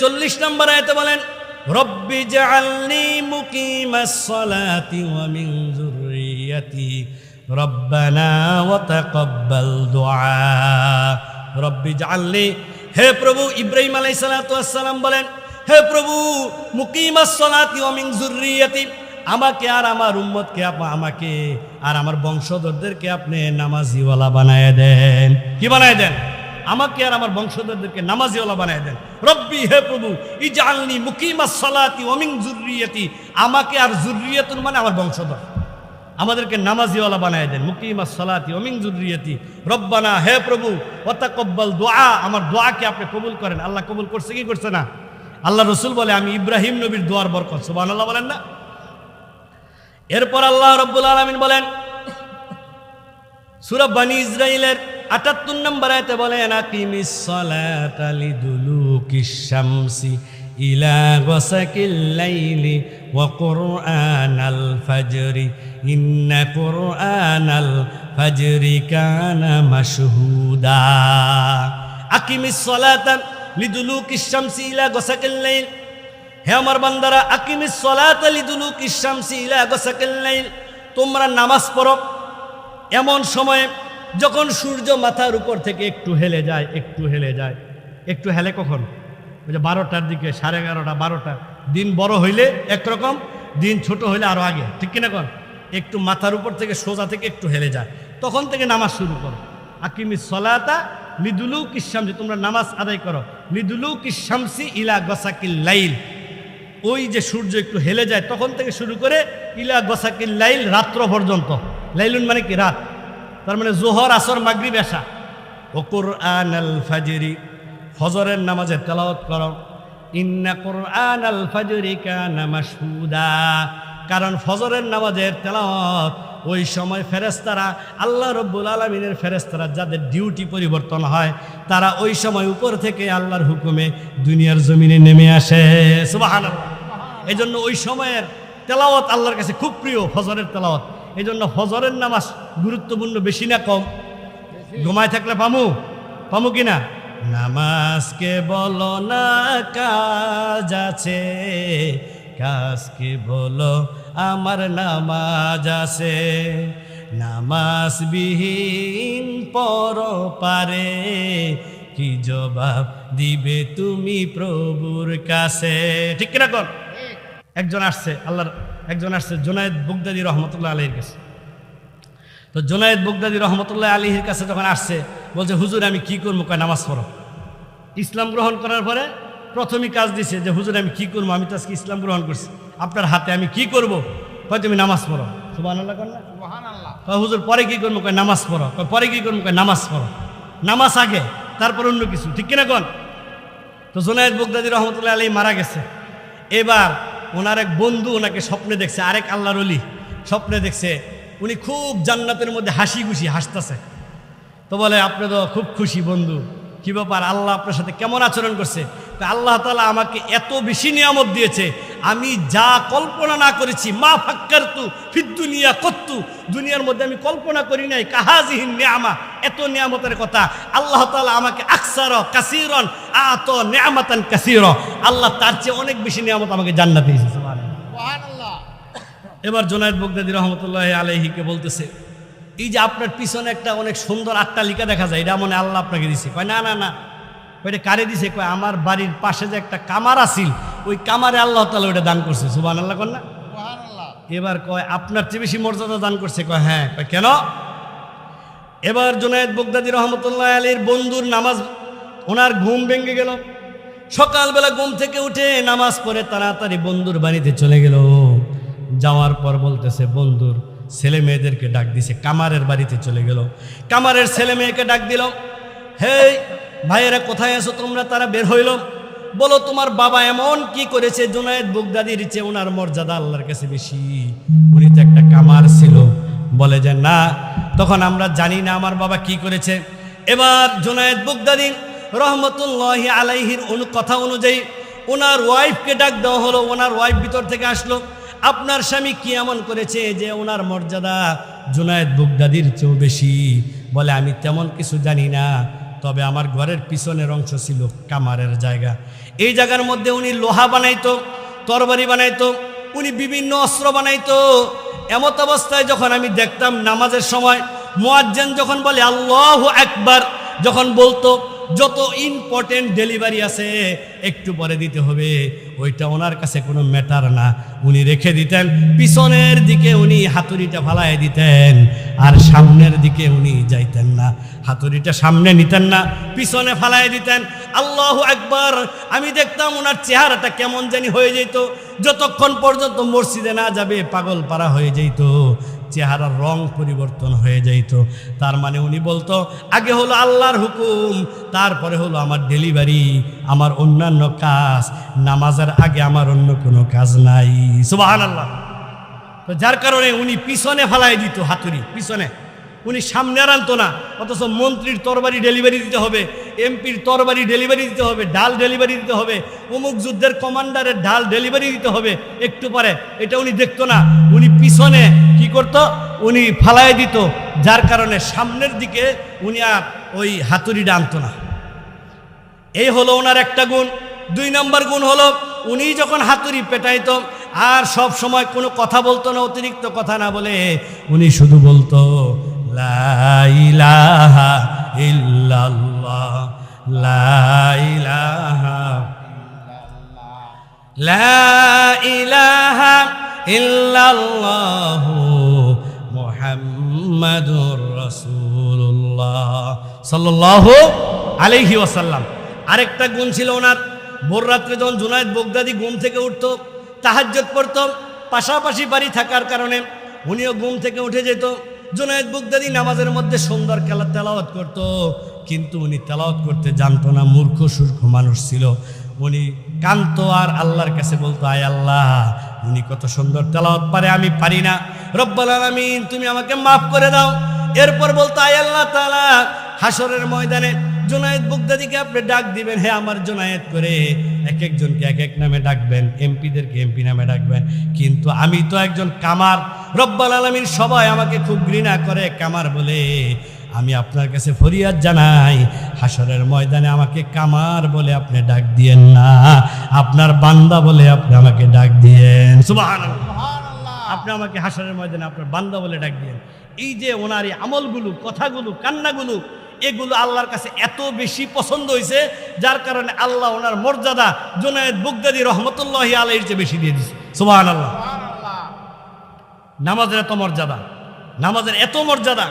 চল্লিশ নম্বর আয়তে বলেন, রব্বি জাআলনি মুকিমাস সালাতি ওয়া মিন যুররিয়াতি, রব্বানা ওয়া তাকাব্বাল দুআ। রব্বি জাআলনি, হে প্রভু ইব্রাহিম আলাইহিস সালাতু ওয়াস সালাম বলেন, হে প্রভু মুকিমাস সালাতি ওয়া মিন যুররিয়াতি, আমাকে আর আমার উম্মতকে আমাকে আর আমার বংশধরদেরকে আপনি নামাজিওয়ালা বানায় দেন। কি বানায় দেন? আমাকে আর আমার বংশধরদেরকে নামাজিওয়ালা বানায় দেন। রব্বি হে প্রভু ইজালনি মুকিমাস সালাতি ওমিং জুররিয়াতি আমাকে আর জুররিয়াতুন মানে আমার বংশধর। আমাদেরকে নামাজিওয়ালা বানায় দেন। মুকিমাস সালাতি ওমিং জুররিয়াতি রব্বানা হে প্রভু ওয়াতাকাব্বাল দোয়া। আমার দোয়াকে আপনি কবুল করেন। আল্লাহ কবুল করছে কি করছে না? আল্লাহ রসুল বলে, আমি ইব্রাহিম নবীর দোয়ার বরকত। সুবহানাল্লাহ বলেন না? এরপর আল্লাহ রব্বুল আলমিন বলেন, সুরা বানি ইসরাইলের আটাত্তর নম্বর আয়তে বলেন আকিমিস সালাতা লিদুলুকিশ শামসি ইলা গসাকিল লাইলি ওয়া কুরআনাল ফাজরি। ইন্না কুরআনাল ফাজরি কানা মাশহুদা। আকিমিস সালাতা লিদুলুকিশ শামসি ইলা গসাকিল লাইল। হে আমার বান্দারা, আকিমিস সলাত লিদুলুক ইশামসি ইলা গসাকিল তোমরা নামাজ পড়ো। এমন সময়ে যখন সূর্য মাথার উপর থেকে একটু হেলে যায়, একটু হেলে যায়, একটু হেলে কখন? ওই যে বারোটার দিকে, সাড়ে এগারোটা, বারোটা। দিন বড় হইলে একরকম, দিন ছোট হইলে আরও আগে। ঠিক কিনা কন? একটু মাথার উপর থেকে, সোজা থেকে একটু হেলে যায়। তখন থেকে নামাজ শুরু করো। আকিমি সলাতা লিদুলুক ইশামসি তোমরা নামাজ আদায় করো। লিদুলুক ইশামসি ইলা গসাকিল লাইল। ওই যে সূর্য একটু হেলে যায়, তখন থেকে শুরু করে ইলা গসাকিল লাইল রাত্র পর্যন্ত। লাইলুন মানে কি? রাত। তার মানে জোহর, আসর, মাগরিব এসা ও কোরআন আল ফাজরি, ফজরের নামাজে তেলাওয়াত করো। ইন্না কোরআন আল ফাজরি কানা মাশহুদা। কারণ ফজরের নামাজের তেলাওয়াত, ওই সময় ফেরেস্তারা আল্লাহ রব্বুল আলমিনের ফেরেস্তারা যাদের ডিউটি পরিবর্তন হয়, তারা ওই সময় উপর থেকে আল্লাহর হুকুমে দুনিয়ার জমিনে নেমে আসে। এই জন্য ওই সময়ের তেলাওয়াত আল্লাহর কাছে খুব প্রিয়, ফজরের তেলাওয়াত। এই জন্য ফজরের নামাজ গুরুত্বপূর্ণ বেশি না কম? ঘুমায় থাকলে পামু? পামু কিনা? নামাজকে বলো না কাজ আছে। কাজকে বলো আমার নামাজ আছে। নামাজ বিহীন পর পারে। কি জবাব দিবে তুমি প্রভুর কাছে? ঠিক কিনা কর একজন আসছে আল্লাহর একজন আসছে জোনায়েদ বুগদাদি রহমতুল্লাহ আলীর কাছে। তো জোনায়েদ বুগদাদি রহমতুল্লাহ আলীর কাছে যখন আসছে বলছে হুজুর আমি কি করব? কয় নামাজ পড়ো। ইসলাম গ্রহণ করার পরে প্রথমই কাজ দিছে যে হুজুর আমি কি করব? আমি তো আজকে ইসলাম গ্রহণ করছি। আপনার হাতে আমি কি করব? কয় তুমি নামাজ পড়ো। সুবাহ না। কয় হুজুর পরে কি করব? কয় নামাজ পড়ো। কয় পরে কি করব? কয় নামাজ পড়ো। নামাজ আগে তারপর অন্য কিছু। ঠিক কিনা কন? তো জোনায়েদ বুগদাদি রহমতুল্লাহ আলী মারা গেছে। এবার ওনার এক বন্ধু ওনাকে স্বপ্নে দেখছে আরেক আল্লাহর অলি স্বপ্নে দেখছে উনি খুব জান্নাতের মধ্যে হাসি খুশি হাসতেছে। তো বলে, আপনি তো খুব খুশি বন্ধু। কি ব্যাপার? আল্লাহ আপনার সাথে কেমন আচরণ করছে? তো আল্লাহ তালা আমাকে এত বেশি নিয়ামত দিয়েছে, আমি যা কল্পনা না করেছি, মা ফাক্কার তু ফির দুনিয়া কত্তু। দুনিয়ার মধ্যে আমি কল্পনা করি নাই কাহাজিহীন নিয়ামা? এত নিয়ামতের কথা। আল্লাহ তালা আমাকে আকসার কাসিরন, আত নিয়ামাতান কাসির। আল্লাহ তার চেয়ে অনেক বেশি নিয়ামত আমাকে জান্নাত দিয়েছে। এবার জোনায়দ বগদাদি রহমতুল্লাহ আলহিকে বলতেছে এই যে আপনার পিছনে একটা অনেক সুন্দর আট্টালিকা দেখা যায় এটা মনে আল্লাহ আপনাকে দিছে। কয় না না না। এটা কারে দিছে? কয় আমার বাড়ির পাশে যে একটা কামার আছিল ওই কামারে আল্লাহ তালা ওইটা দান করছে। সুবান আল্লাহ কন না? এবার কয় আপনার চেয়ে বেশি মর্যাদা দান করছে? কয় হ্যাঁ। কয় কেন? এবার জোনায়দ বগদাদি রহমতুল্লাহ আলীর বন্ধুর নামাজ ওনার ঘুম ভেঙে গেল। সকালবেলা ঘুম থেকে উঠে নামাজ পড়ে তাড়াতাড়ি বন্ধুর বাড়িতে চলে গেল। যাওয়ার পর বলতেছে, বন্ধুর ছেলে মেয়েদেরকে ডাক দিছে, কামারের বাড়িতে চলে গেল। কামারের ছেলে মেয়েকে ডাক দিল, হেই, ভাইয়েরা কোথায় আছো তোমরা? তারা বের হইল। বলো, তোমার বাবা এমন কি করেছে? জোনায়েদ বুগদাদির চেয়ে ওনার মর্যাদা আল্লাহর কাছে বেশি। উনি তো একটা কামার ছিল। বলে যে, না, তখন আমরা জানি না আমার বাবা কি করেছে। এবার জোনায়েদ বুগদাদি রহমতুল্লাহ আলাইহির অনু, কথা অনুযায়ী ওনার ওয়াইফকে ডাক দেওয়া হলো। ওনার ওয়াইফ ভিতর থেকে আসলো। আপনার স্বামী কি এমন করেছে যে ওনার মর্যাদা জুনায়েদ বুগদাদির চেয়েও বেশি? বলে, আমি তেমন কিছু জানি না, তবে আমার ঘরের পিছনের অংশ ছিল কামারের জায়গা। এই জায়গার মধ্যে উনি লোহা বানাইতো, তরবারি বানাইতো, উনি বিভিন্ন অস্ত্র বানাইতো। এমত অবস্থায় যখন আমি দেখতাম নামাজের সময়, মোয়াজ্জেন যখন বলে, আল্লাহ একবার যখন বলতো যত ইম্পর্টেন্ট ডেলিভারি আছে, একটু পরে দিতে হবে। ওইটা ওনার কাছে কোনো ম্যাটার না। উনি রেখে দিতেন। পিছনের দিকে উনি হাতুড়িটা ফালাই দিতেন। আর সামনের দিকে উনি যাইতেন না। হাতুড়িটা সামনে নিতেন না, পিছনে ফালাই দিতেন। আল্লাহ একবার আমি দেখতাম ওনার চেহারাটা কেমন জানি হয়ে যেত যতক্ষণ পর্যন্ত মসজিদে না যাবে পাগল পারা হয়ে যেত চেহারার রং পরিবর্তন হয়ে যাইত। তার মানে উনি বলতো, আগে হলো আল্লাহর হুকুম, তারপরে হলো আমার ডেলিভারি, আমার অন্যান্য কাজ, নামাজের আগে আমার অন্য কোনো কাজ নাই। সুবাহান আল্লাহ তো যার কারণে উনি পিছনে ফালাই দিত হাতুড়ি, পিছনে। উনি সামনে আনতো না, অথচ মন্ত্রীর তরবারি ডেলিভারি দিতে হবে, এমপির তরবারি ডেলিভারি দিতে হবে, ডাল ডেলিভারি দিতে হবে, অমুক যুদ্ধের কমান্ডারের ডাল ডেলিভারি দিতে হবে, একটু পরে। এটা উনি দেখতো না। উনি পিছনে করত, উনি ফালাই দিত, যার কারণে সামনের দিকে উনি আর ওই হাতুড়িটা আনতো না। এই হলো ওনার একটা গুণ। দুই নম্বর গুণ হলো, উনি যখন হাতুড়ি পেটাইত, আর সব সময় কোনো কথা বলতো না, অতিরিক্ত কথা না বলে, উনি শুধু বলতো, লা ইলাহা ইল্লাল্লাহ, লা ইলাহা লা ইলাহা ইল্লাল্লাহু মুহাম্মাদুর রাসূলুল্লাহ সাল্লাল্লাহু আলাইহি ওয়াসাল্লাম। আরেকটা গুণ ছিল ওনার, ভোর রাত্রে যখন জুনায়দ বগদাদি ঘুম থেকে উঠতো তাহাজ্জত পড়তো, পাশাপাশি বাড়ি থাকার কারণে উনিও ঘুম থেকে উঠে যেত। জুনায়দ বগদাদি নামাজের মধ্যে সুন্দর খেলা তেলাওয়াত করতো, কিন্তু উনি তেলাওয়াত করতে জানতো না, মূর্খ সূর্খ মানুষ ছিল। উনি কান্ত আর আল্লাহর কাছে বলতো, আয় আল্লাহ, উনি কত সুন্দর তেলাওয়াত পারে, আমি পারি না। রব্বাল আলামিন, তুমি আমাকে মাফ করে দাও। এরপর বলতো, আয় আল্লাহ তাআলা হাসরের ময়দানে জোনায়েদ বুগদাদিকে আপনি ডাক দিবেন। হে আমার জোনায়েদ করে, এক একজনকে এক এক নামে ডাকবেন, এমপিদেরকে এমপি নামে ডাকবেন। কিন্তু আমি তো একজন কামার। রব্বাল আলমীর সবাই আমাকে খুব ঘৃণা করে, কামার বলে, আমি আপনার কাছে ফরিয়াদ জানাই হাসরের ময়দানে আমাকে কামার বলে আপনি ডাক দিয়েন না। আপনার বান্দা বলে আপনি আমাকে ডাক দিয়েন। সুবহানাল্লাহ। আপনি আমাকে হাসানের ময়দানে আপনার বান্দা বলে ডাক দিয়েন। এই যে ওনার এই আমলগুলো কথাগুলো কান্নাগুলো এগুলো আল্লাহর কাছে এত বেশি পছন্দ হয়েছে যার কারণে আল্লাহ ওনার মর্যাদা জোনায়েদ বুগদাদি রহমতুল্লাহ আলাইহির চেয়ে বেশি দিয়ে দিছে। সোহান আল্লাহ নামাজের এত মর্যাদা নামাজের এত মর্যাদা